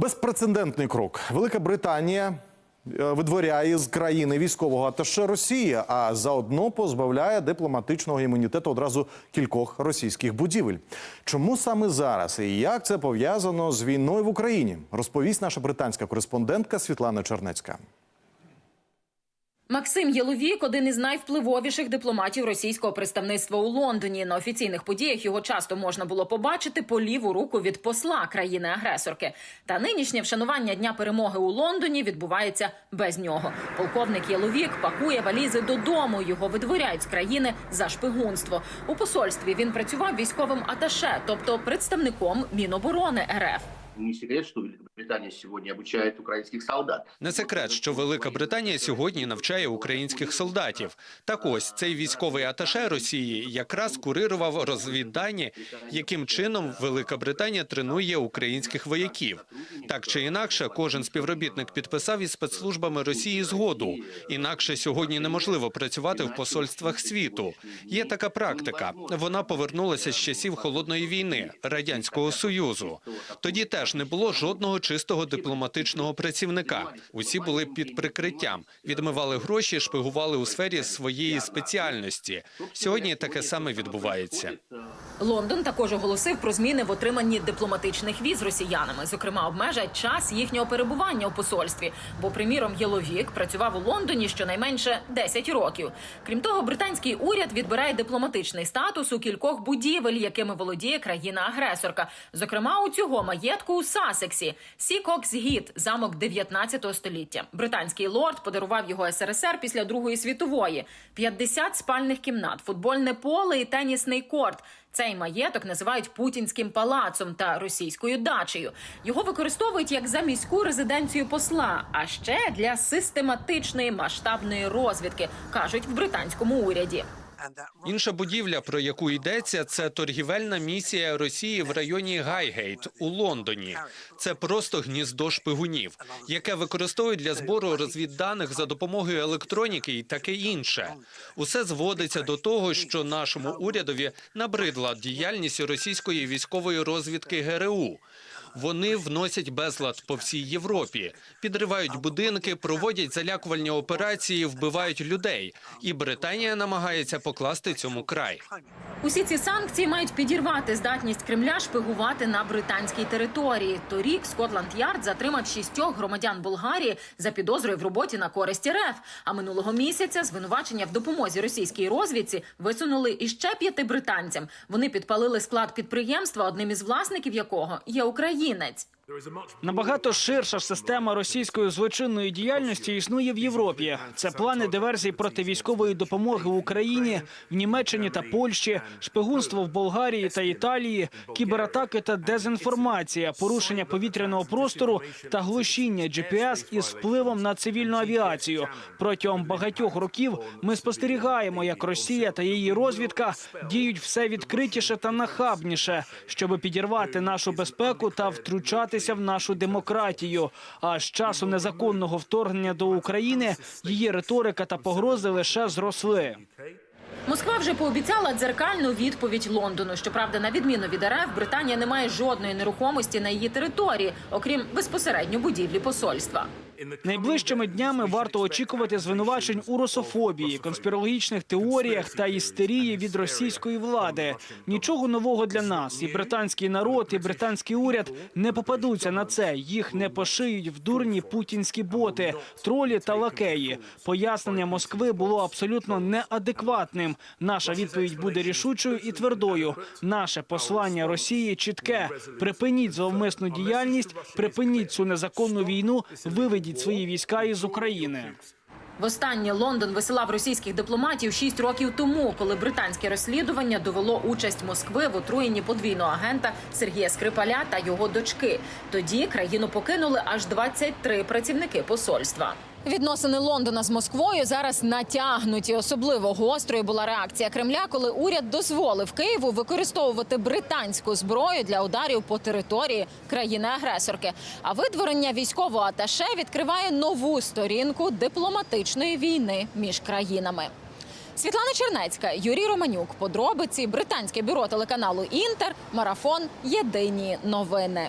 Безпрецедентний крок. Велика Британія е, видворяє з країни військового аташе Росії, а заодно позбавляє дипломатичного імунітету одразу кількох російських будівель. Чому саме зараз і як це пов'язано з війною в Україні? Розповість наша британська кореспондентка Світлана Чернецька. Максим Єловік – один із найвпливовіших дипломатів російського представництва у Лондоні. На офіційних подіях його часто можна було побачити по ліву руку від посла країни-агресорки. Та нинішнє вшанування Дня перемоги у Лондоні відбувається без нього. Полковник Єловік пакує валізи додому. Його видворяють з країни за шпигунство. У посольстві він працював військовим аташе, тобто представником Міноборони РФ. Не секрет, что Великобритания сегодня обучает украинских солдат. Не секрет, що Велика Британія сьогодні навчає українських солдатів. Так ось цей військовий аташе Росії якраз курирував розвіддані, яким чином Велика Британія тренує українських вояків. Так чи інакше, кожен співробітник підписав із спецслужбами Росії згоду. Інакше сьогодні неможливо працювати в посольствах світу. Є така практика. Вона повернулася з часів холодної війни радянського союзу. Тоді теж не було жодного чистого дипломатичного працівника. Усі були під прикриттям, відмивали гроші, шпигували у сфері своєї спеціальності. Сьогодні таке саме відбувається. Лондон також оголосив про зміни в отриманні дипломатичних віз росіянами. Зокрема, обмежать час їхнього перебування у посольстві. Бо, приміром, Єловік працював у Лондоні щонайменше 10 років. Крім того, британський уряд відбирає дипломатичний статус у кількох будівель, якими володіє країна-агресорка. Зокрема, у цього маєтку у Сасексі Сікокс Гіт, замок 19 століття. Британський лорд подарував його СРСР після Другої світової. 50 спальних кімнат, футбольне поле і тенісний корт. Цей маєток називають путінським палацом та російською дачею. Його використовують як за міську резиденцію посла, а ще для систематичної масштабної розвідки, кажуть в британському уряді. Інша будівля, про яку йдеться, це торгівельна місія Росії в районі Гайгейт у Лондоні. Це просто гніздо шпигунів, яке використовують для збору розвідданих за допомогою електроніки і таке інше. Усе зводиться до того, що нашому урядові набридла діяльність російської військової розвідки ГРУ. Вони вносять безлад по всій Європі, підривають будинки, проводять залякувальні операції, вбивають людей. І Британія намагається покласти цьому край. Усі ці санкції мають підірвати здатність Кремля шпигувати на британській території. Торік Скотланд Ярд затримав шістьох громадян Болгарії за підозрою в роботі на користь РФ. А минулого місяця звинувачення в допомозі російській розвідці висунули іще п'яти британцям. Вони підпалили склад підприємства, одним із власників якого є 11 Набагато ширша система російської злочинної діяльності існує в Європі. Це плани диверсій проти військової допомоги в Україні, в Німеччині та Польщі, шпигунство в Болгарії та Італії, кібератаки та дезінформація, порушення повітряного простору та глушіння GPS із впливом на цивільну авіацію. Протягом багатьох років ми спостерігаємо, як Росія та її розвідка діють все відкритіше та нахабніше, щоб підірвати нашу безпеку та втручатися в нашу демократію. А з часу незаконного вторгнення до України її риторика та погрози лише зросли. Москва вже пообіцяла дзеркальну відповідь Лондону. Щоправда, на відміну від РФ, Британія не має жодної нерухомості на її території, окрім безпосередньо будівлі посольства. Найближчими днями варто очікувати звинувачень у русофобії, конспірологічних теоріях та істерії від російської влади. Нічого нового для нас. І британський народ, і британський уряд не попадуться на це. Їх не пошиють в дурні путінські боти, тролі та лакеї. Пояснення Москви було абсолютно неадекватним. Наша відповідь буде рішучою і твердою. Наше послання Росії чітке: припиніть зловмисну діяльність, припиніть цю незаконну війну, виведіть свої війська із України. Востаннє Лондон висилав російських дипломатів шість років тому, коли британське розслідування довело участь Москви в отруєнні подвійного агента Сергія Скрипаля та його дочки. Тоді країну покинули аж 23 працівники посольства. Відносини Лондона з Москвою зараз натягнуті. Особливо гострою була реакція Кремля, коли уряд дозволив Києву використовувати британську зброю для ударів по території країни-агресорки. А видворення військового аташе відкриває нову сторінку дипломатичної війни між країнами. Світлана Чернецька, Юрій Романюк. Подробиці британське бюро телеканалу Інтер. Марафон. Єдині новини.